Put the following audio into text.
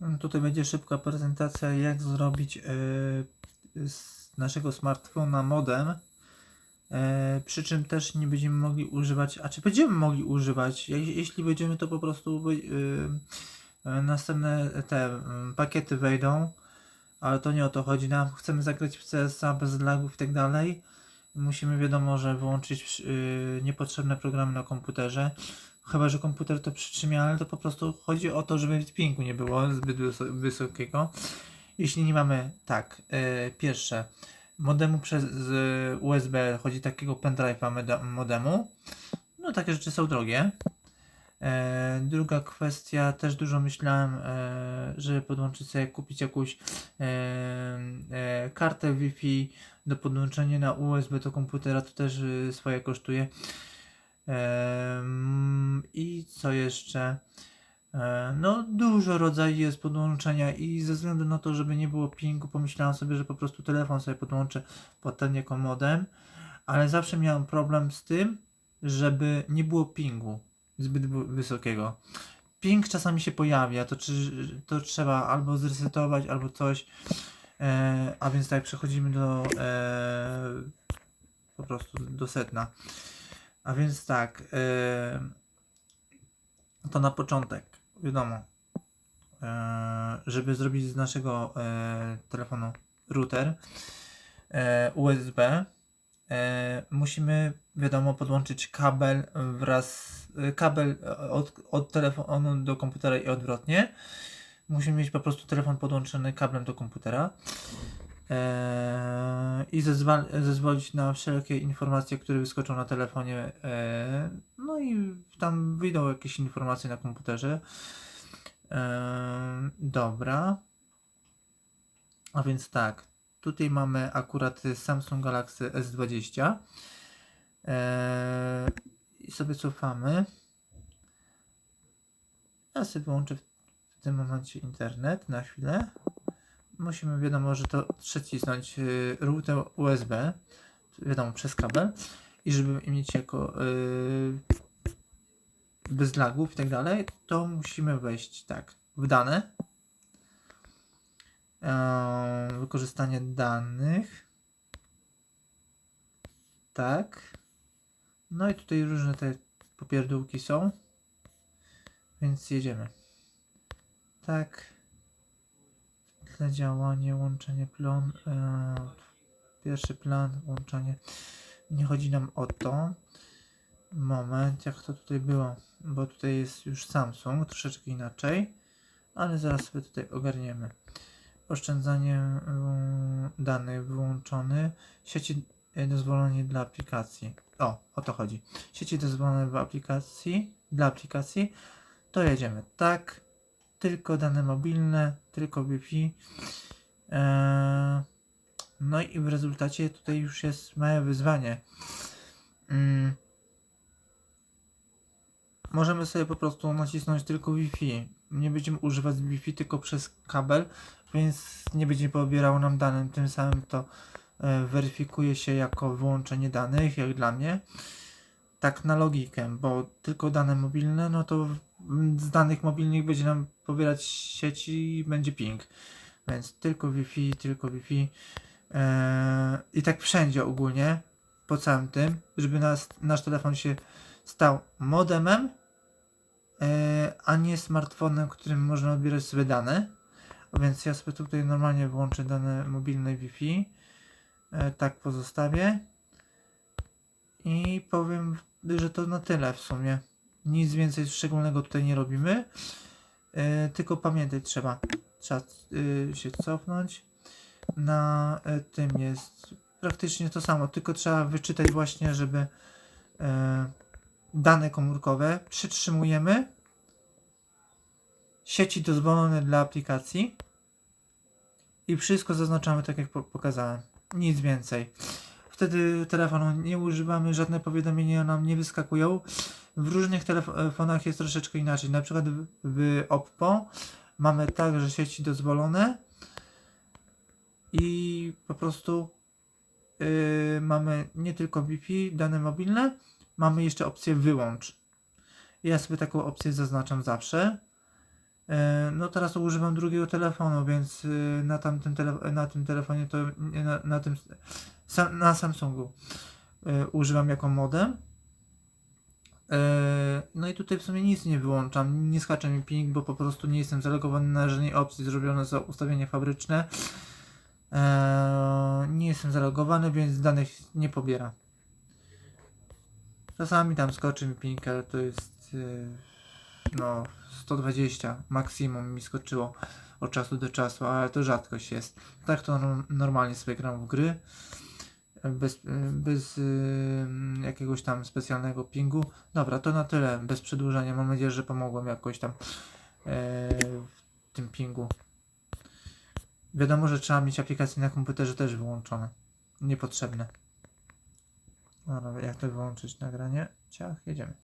No, Tutaj będzie szybka prezentacja, jak zrobić e, z naszego smartfona modem. E, przy czym też nie będziemy mogli używać, a czy będziemy mogli używać, je- jeśli będziemy, to po prostu e, następne te mm, pakiety wejdą, ale to nie o to chodzi. Nam chcemy zagrać w CS-a bez lagów i tak dalej. Musimy wiadomo, że wyłączyć niepotrzebne programy na komputerze. Chyba, że komputer to przytrzymie, ale to po prostu chodzi o to, żeby pingu nie było zbyt wys- wysokiego. Jeśli nie mamy, tak, e, pierwsze, modemu przez z USB chodzi takiego pendrive'a modemu. No takie rzeczy są drogie. E, druga kwestia, też dużo myślałem, e, żeby podłączyć sobie, kupić jakąś e, e, kartę Wi-Fi do podłączenia na USB do komputera, to też e, swoje kosztuje. Co jeszcze? E, No, dużo rodzajów jest podłączenia i ze względu na to, żeby nie było pingu, pomyślałem sobie, że po prostu telefon sobie podłączę pod ten jako modem, ale zawsze miałem problem z tym, żeby nie było pingu zbyt wy- wysokiego. Ping czasami się pojawia, to, czy, to trzeba albo zresetować, albo coś. E, a więc tak, przechodzimy do e, po prostu do setna. A więc tak, e, to na początek, wiadomo, e, żeby zrobić z naszego e, telefonu router e, USB, musimy, wiadomo, podłączyć kabel wraz, kabel od, od telefonu do komputera i odwrotnie. Musimy mieć po prostu telefon podłączony kablem do komputera. I zezwolić na wszelkie informacje, które wyskoczą na telefonie. I tam wyjdą jakieś informacje na komputerze. Dobra. A więc tak, tutaj mamy akurat Samsung Galaxy S20. Eee, I sobie cofamy. Ja sobie wyłączę w w tym momencie internet na chwilę musimy wiadomo, że to przecisnąć y, router USB, wiadomo, przez kabel i żeby mieć jako y, bez lagów i tak dalej, to musimy wejść tak w dane, Eee, wykorzystanie danych, tak, no i tutaj różne te popierdółki są, więc jedziemy. Tak tle działanie, łączenie plon, e, pierwszy plan, łączenie. Nie chodzi nam o to. Moment, jak to tutaj było, bo tutaj jest już Samsung, troszeczkę inaczej, ale zaraz sobie tutaj ogarniemy. Oszczędzanie e, danych wyłączony, sieci e, dozwolenie dla aplikacji. O, o to chodzi. Sieci dozwolone w aplikacji, dla aplikacji, to jedziemy. Tak, tylko dane mobilne, tylko Wi-Fi. Eee, no i w rezultacie tutaj już jest małe wyzwanie. Mm. Możemy sobie po prostu nacisnąć tylko Wi-Fi. Nie będziemy używać Wi-Fi tylko przez kabel, więc nie będzie pobierało nam danych. Tym samym to e, weryfikuje się jako wyłączenie danych, jak dla mnie. Tak na logikę, bo tylko dane mobilne, no to z danych mobilnych będzie nam pobierać sieci i będzie ping. Więc tylko Wi-Fi, tylko Wi-Fi. Eee, I tak wszędzie ogólnie, po całym tym, żeby nas, nasz telefon się stał modemem, a nie smartfonem, którym można odbierać sobie dane. Więc ja sobie tutaj normalnie włączę dane mobilne Wi-Fi. Eee, tak pozostawię. I powiem, że to na tyle w sumie. Nic więcej szczególnego tutaj nie robimy. E, tylko pamiętać trzeba. Trzeba y, się cofnąć. Na e, tym jest praktycznie to samo, tylko trzeba wyczytać właśnie, żeby e, dane komórkowe przytrzymujemy. Sieci dozwolone dla aplikacji. I wszystko zaznaczamy tak jak po- pokazałem. Nic więcej. Wtedy telefonu nie używamy, żadne powiadomienia nam nie wyskakują. W różnych telefonach jest troszeczkę inaczej. Na przykład w, Oppo mamy tak, że sieci dozwolone i po prostu yy, mamy nie tylko Wi-Fi, dane mobilne, mamy jeszcze opcję wyłącz. Ja sobie taką opcję zaznaczam zawsze. E, No teraz używam drugiego telefonu, więc y, na tamtym tele, na tym telefonie to na, na tym na Samsungu y, używam jako modem. E, No i tutaj w sumie nic nie wyłączam, nie skacze mi ping, bo po prostu nie jestem zalogowany na żadnej opcji, zrobione za ustawienie fabryczne. E, Nie jestem zalogowany, więc danych nie pobiera. Czasami tam skoczy mi ping, ale to jest no 120 maksimum mi skoczyło od czasu do czasu, ale to rzadkość jest. Tak to norm- normalnie sobie gram w gry bez, bez y, jakiegoś tam specjalnego pingu. Dobra, to na tyle, bez przedłużania. Mam nadzieję, że pomogłem jakoś tam e, w tym pingu. Wiadomo, że trzeba mieć aplikacje na komputerze też wyłączone. Niepotrzebne. Dobra, jak to wyłączyć nagranie? Ciach, jedziemy.